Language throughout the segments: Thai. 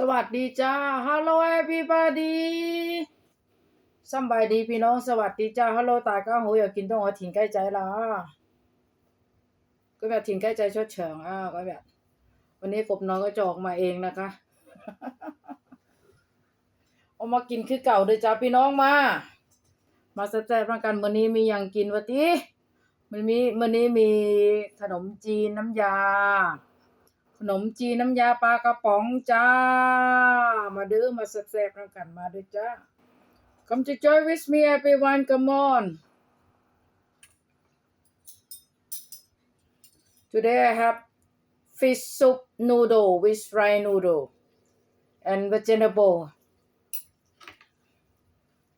สวัสดีจ้าฮัลโหลเอพีบาดีสบายดีพี่น้องสวัสดีจ้าฮัลโหลตาก้าหูอยากกินต้องหัวถิ่นใกล้ใจละก็แบบถิ่นใกล้ใจชดเฉิงอ้าวก็แบบวันนี้ผมน้องก็จอกมาเองนะคะเอามากินคือเก่าเลยจ้าพี่น้องมา มาแซ่บๆระกันวันนี้มีอย่างกินวันนี้มันมีวันนี้มีขนมจีนน้ำยา ขนมจีนน้ำยาปลากระป๋องจ้า มาเด้อมาแซ่บๆร่างกันมาเด้อจ้า Come to join with me everyone come on Today I have fish soup noodle with rice noodle and vegetable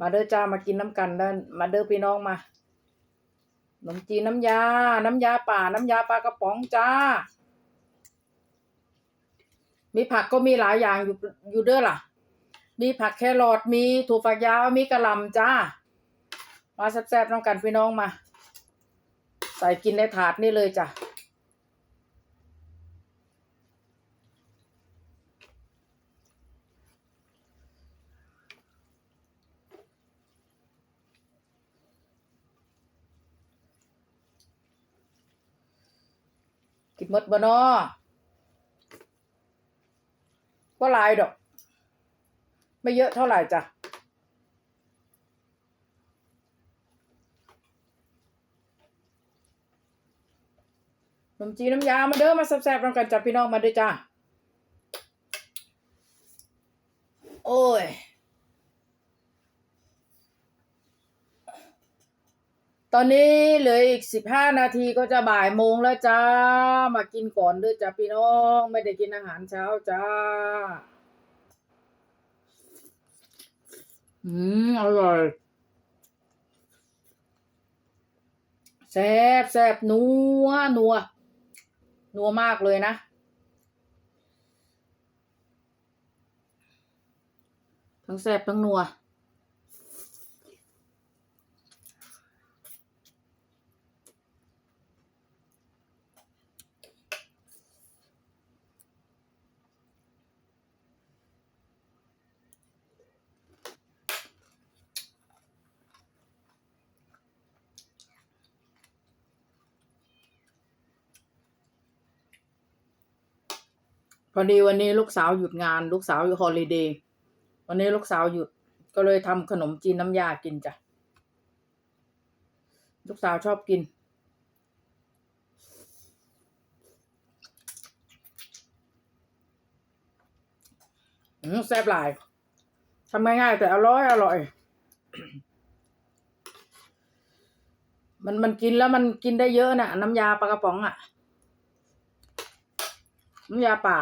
มาเด้อจ้ามากินน้ำกันเด้อมาเด้อพี่น้องมาขนมจีนน้ำยา น้ำยาป่า น้ำยาปลากระป๋องจ้า มีผักก็มีหลายอย่างอยู่อยู่เด้อล่ะ มีผักแครอทมีถั่วฝักยาวมีกระหล่ำจ้า มาแซ่บๆน้องกันพี่น้องมา ใส่กินในถาดนี่เลยจ้ะกินหมดบ่นอ ก็หลายดอก ไม่เยอะเท่าไหร่จ้ะขนมจีนน้ำยามาเด้อมาแซ่บๆร่วมกันจ้ะพี่น้องมาด้วยจ้าโอ้ย ตอนนี้เหลืออีกสิบห้านาทีก็จะบ่ายโมงแล้วจ้า มากินก่อนเด้อจ้ะพี่น้อง ไม่ได้กินอาหารเช้าจ้า อืม อร่อยแซ่บแซ่บนัวนัวนัวมากเลยนะทั้งแซ่บทั้งนัว พอดีวันนี้ลูกสาวหยุดงาน ลูกสาวอยู่ฮอลิเดย์วันนี้ลูกสาวหยุดก็เลยทำขนมจีนน้ำยากินจ้ะ ลูกสาวชอบกิน อืมแซ่บหลายทำง่ายๆแต่อร่อยอร่อย มันมันกินแล้วมันกินได้เยอะน่ะ น้ำยาปลากระป๋องอะ น้ำยาป่า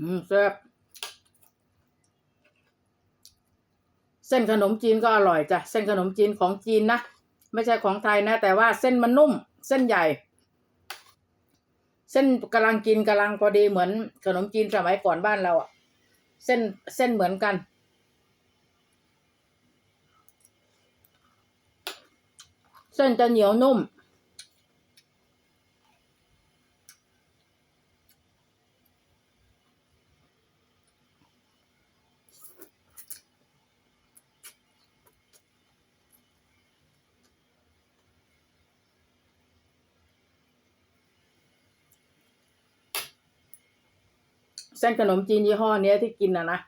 อืมแซ่บเส้นขนมจีนก็อร่อยจ้ะ เส้นขนมจีนของจีนนะ ไม่ใช่ของไทยนะ แต่ว่าเส้นมันนุ่ม เส้นใหญ่ เส้นกำลังกินกำลังพอดีเหมือนขนมจีนสมัยก่อนบ้านเราอะเส้นเส้นเหมือนกัน เส้นจะเหนียวนุ่ม เส้นขนมจีนยี่ห้อเนี้ยที่กินนะนะ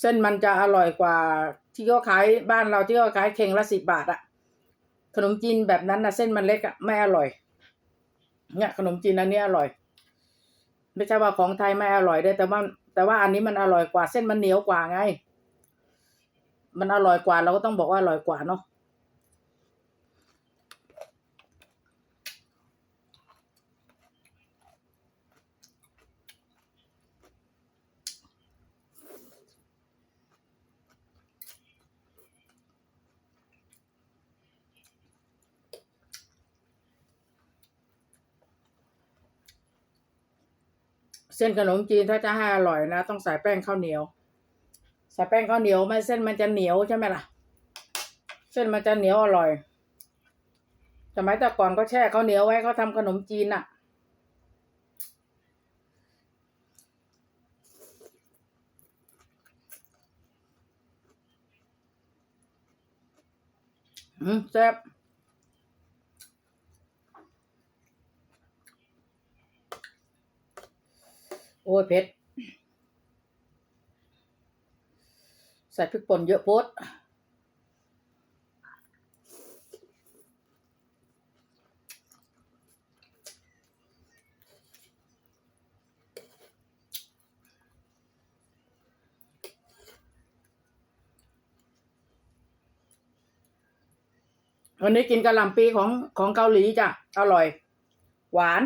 เส้นมันจะอร่อยกว่า ที่เขาขายบ้านเราที่เขาขายเข่งละสิบบาทอะขนมจีนแบบนั้นนะเส้นมันเล็กอะไม่อร่อยเนี่ยขนมจีนอันนี้อร่อย ไม่ใช่ว่าของไทยไม่อร่อยด้วยแต่ว่า แต่ว่าอันนี้มันอร่อยกว่า เส้นมันเหนียวกว่าไง มันอร่อยกว่าเราก็ต้องบอกว่าอร่อยกว่าเนาะ เส้นขนมจีนถ้าจะให้อร่อยนะ ต้องใส่แป้งข้าวเหนียว ใส่แป้งข้าวเหนียวไม่เส้นมันจะเหนียวใช่ไหมล่ะ เส้นมันจะเหนียวอร่อยสมัยแต่ก่อนก็แช่ข้าวเหนียวไว้เขาทำขนมจีนอะอืมแซ่บ โอ้ยเผ็ดใส่พริกป่นเยอะโพดวันนี้กินกะหล่ำปีของของเกาหลีจ้ะ อร่อย หวาน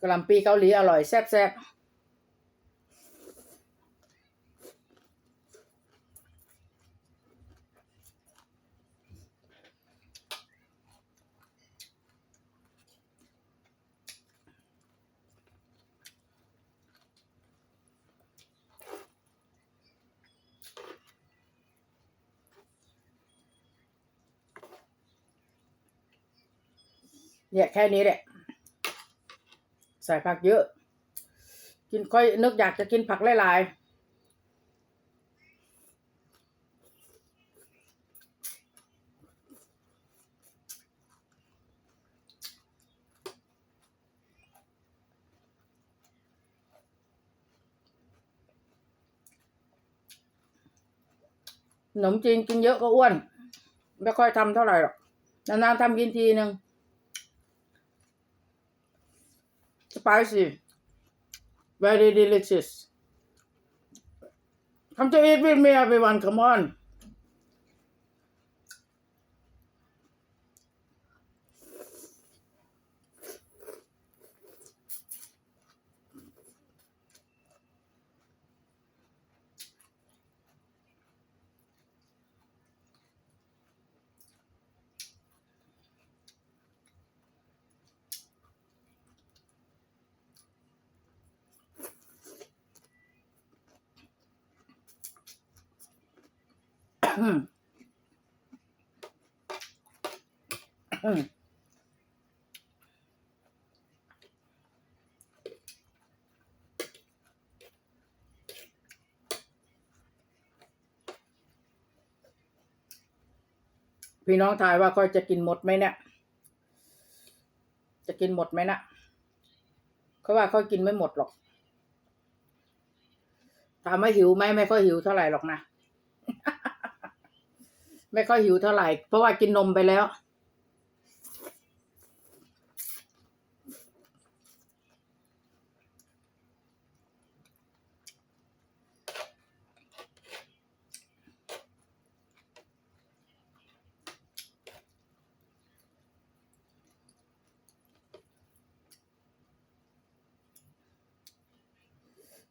กะหล่ำปีเกาหลีอร่อยแซ่บแซ่บเนี่ยแค่นี้แหละ ใส่ผักเยอะ กินค่อยนึกอยากจะกินผักหลายๆขนมจีนกินเยอะก็อ้วน ไม่ค่อยทำเท่าไหร่หรอก นานๆทำกินทีหนึ่ง spicy. Very delicious. Come to eat with me everyone. Come on อืมพี่น้องทายว่าค่อยจะกินหมดไหมเนี่ย จะกินหมดไหมนะเขาว่าค่อยกินไม่หมดหรอก ถามว่าหิวไหมไม่ค่อยหิวเท่าไหร่หรอกนะ ไม่ค่อยหิวเท่าไหร่ เพราะว่ากินนมไปแล้ว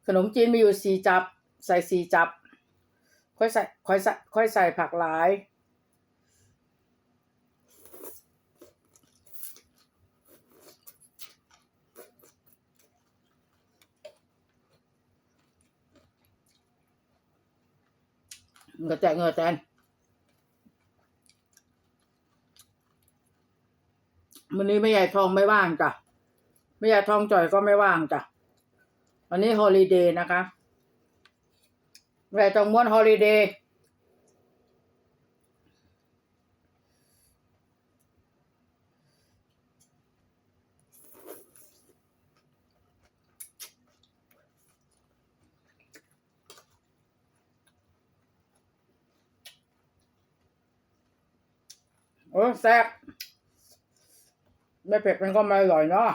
ขนมจีนมีอยู่สี่จับ ใส่สี่จับ ค่อยใส่ค่อยใส่ค่อยใส่ผักหลาย เงือแตกเงือแตนวันนี้ไม่ใหญ่ทองไม่ว่างจ้ะไม่ใหญ่ทองจ่อยก็ไม่ว่างจ้ะ วันนี้ฮอลิเดย์นะคะแม่ต้องม้วนฮอลิเดย์โอ้แซ่บไม่เผ็ดมันก็ไม่อร่อยเนาะ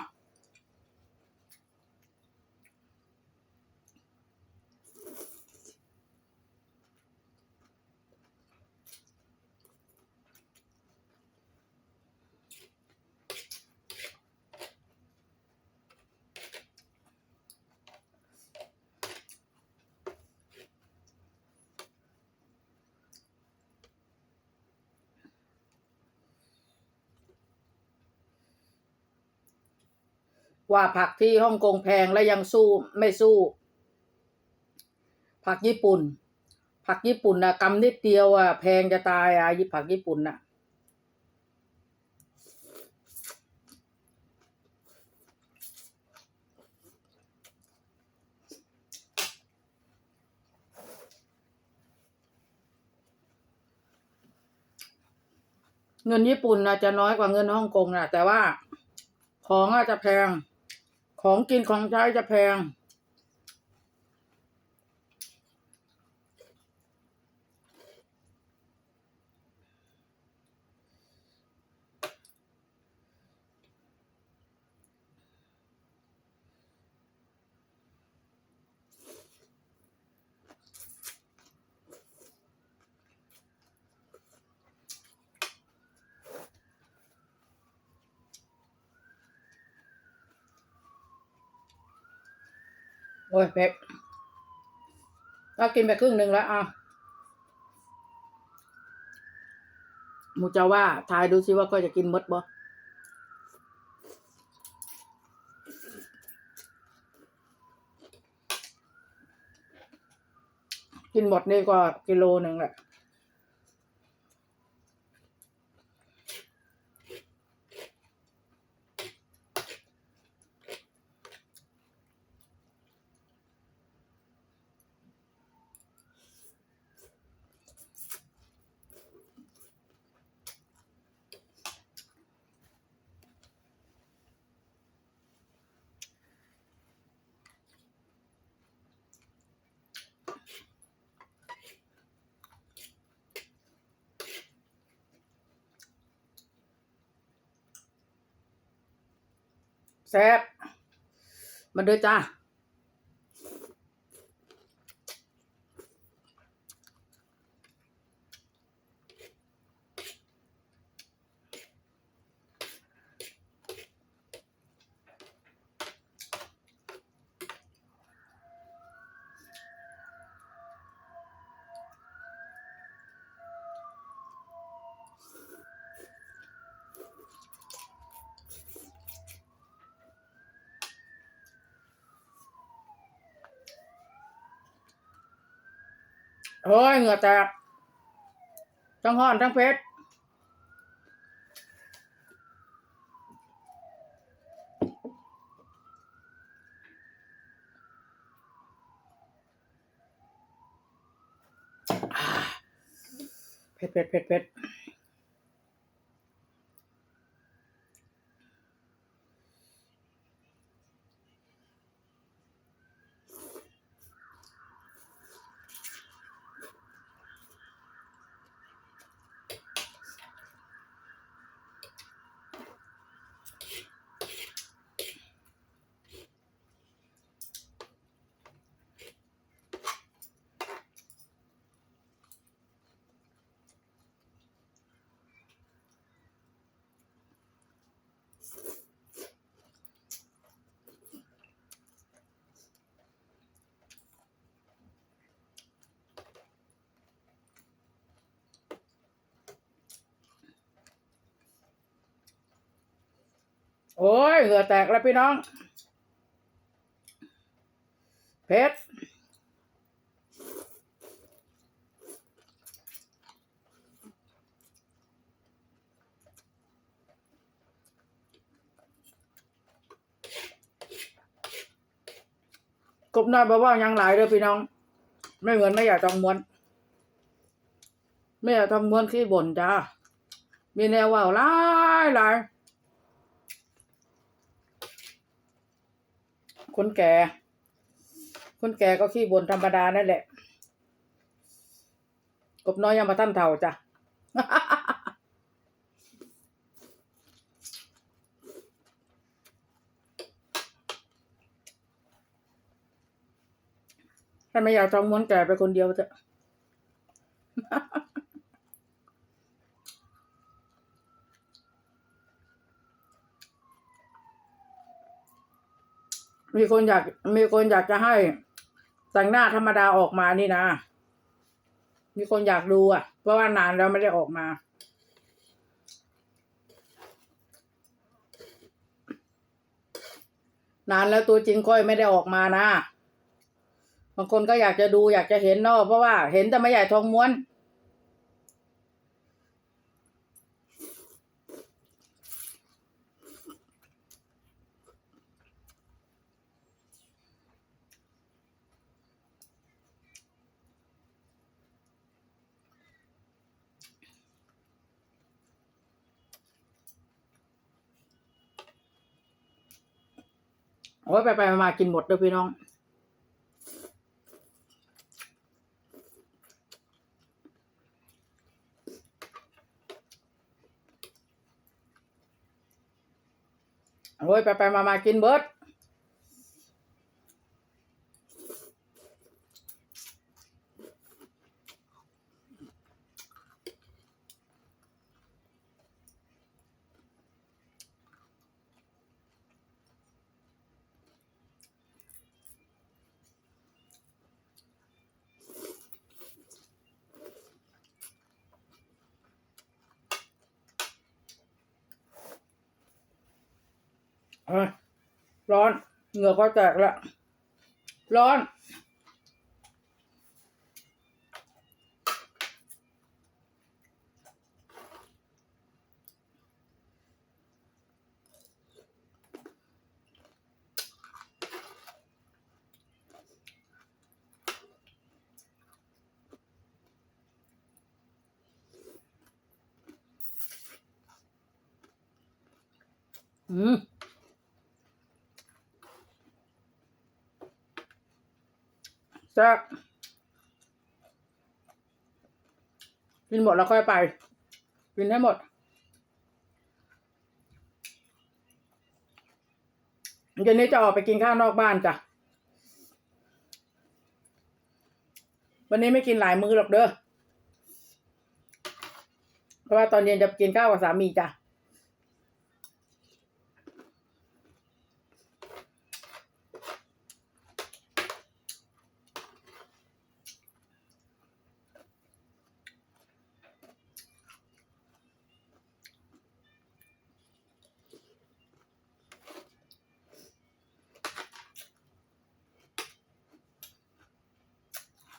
ว่าผักที่ฮ่องกงแพงและยังสู้ไม่สู้ ผักญี่ปุ่น ผักญี่ปุ่นนะกำนิดเดียวอะแพงจะตายอะผักญี่ปุ่นน่ะเงินญี่ปุ่นนะจะน้อยกว่าเงินฮ่องกงนะแต่ว่า ของอาจจะแพง ของกินของใช้จะแพง โอ้ยเผ็ดเรากินไปครึ่งหนึ่งแล้วอะมูจะว่า ทายดูซิว่าก็จะกินหมดบ่กินหมดนี่ก็กิโลหนึ่งแหละ แซ่บมาเด้อจ้า โอ้ยเหงื่อแตกทั้งห้อนทั้งเพชรเผ็ดเผ็ดเผ็ดเผ็ด โอ้ยเหงื่อแตกแล้วพี่น้อง เพชรกบน้อยบอกว่ายังหลายเลยพี่น้อง ไม่เหมือนไม่อยากต้องม้วน ไม่อยากต้องม้วนขี้บ่นจ้ามีแนวว่าวหลายหลาย คนแก่ คนแก่ก็ขี้บ่นธรรมดานั่นแหละ กบน้อยยังมาท่านเท่าจ้ะถ้านไม่อยากท้องม้วนแก่ไปคนเดียวเถอะ มีคนอยากมีคนอยากจะให้แต่งหน้าธรรมดาออกมานี่นะ มีคนอยากดูอะ เพราะว่านานแล้วไม่ได้ออกมา นานแล้วตัวจริงค่อยไม่ได้ออกมานะ บางคนก็อยากจะดูอยากจะเห็นเนาะเพราะว่าเห็นแต่ไม่ใหญ่ทองม้วน โอ้ยไปไปมากินหมดเลยพี่น้อง โอ้ยไปไปมามากินเบิร์ด ร้อน เหงื่อก็แตกล้วร้อน อืม แซ่บกินหมดแล้วค่อยไป กินให้หมด เดี๋ยวนี้จะออกไปกินข้าวนอกบ้านจ้ะ วันนี้ไม่กินหลายมื้อหรอกเด้อ เพราะว่าตอนเย็นจะกินข้าวกับสามีจ้ะ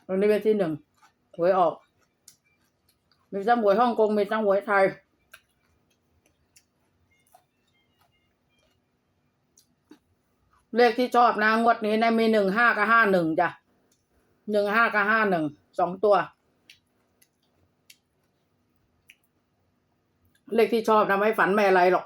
วันนี้เป็นที่หนึ่งหวยออก มีทั้งหวยฮ่องกง มีทั้งหวยไทย เลขที่ชอบนะงวดนี้นะมีหนึ่งห้ากับห้าหนึ่งจ้ะหนึ่งห้ากับห้าหนึ่งสองตัว เลขที่ชอบนะไม่ฝันไม่อะไรหรอก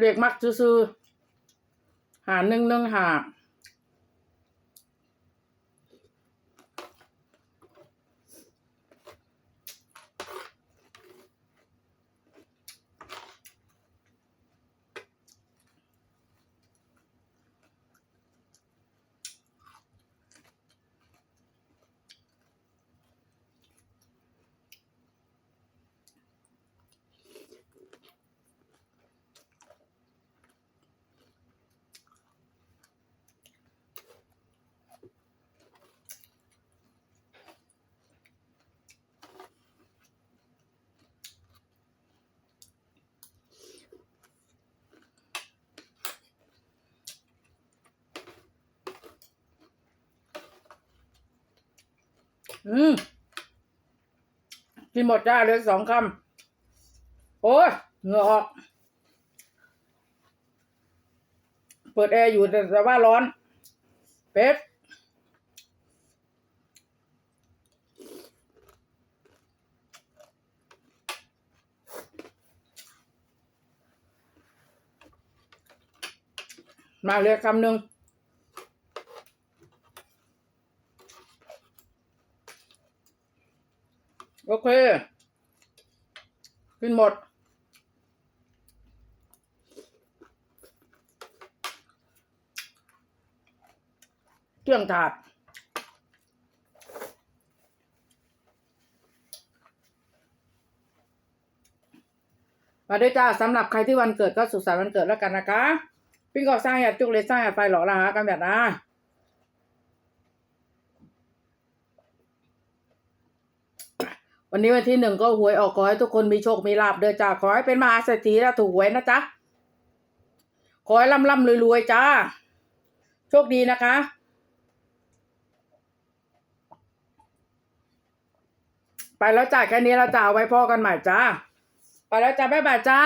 เรียกมักซื้อๆหาหนึ่งหนึ่งหา อืมกินหมดจ้าเลือสองคำ โอ้ยเหงื่อออก เปิดแอร์อยู่แต่ว่าร้อน เป็ดมาเลือคำหนึ่ง โอเค กินหมด เครื่องถาดมาด้วยจ้าสำหรับใครที่วันเกิดก็สุขสันต์วันเกิดแล้วกันนะคะ ปิ้งก็สร้างอยากจุกเลยสร้างอยากไฟหล่อละฮะกันแบบนะ วันนี้วันที่หนึ่งก็หวยออกขอให้ทุกคนมีโชคมีลาบเด้อจ้าขอให้เป็นมหาเศรษฐีและถูกหวยนะจ๊ะขอให้ร่ำร่ำรวยๆจ้า โชคดีนะคะ ไปแล้วจ้าแค่นี้เราจะเอาไว้พ่อกันใหม่จ้า ไปแล้วจ้าบ๊ายบายจ้า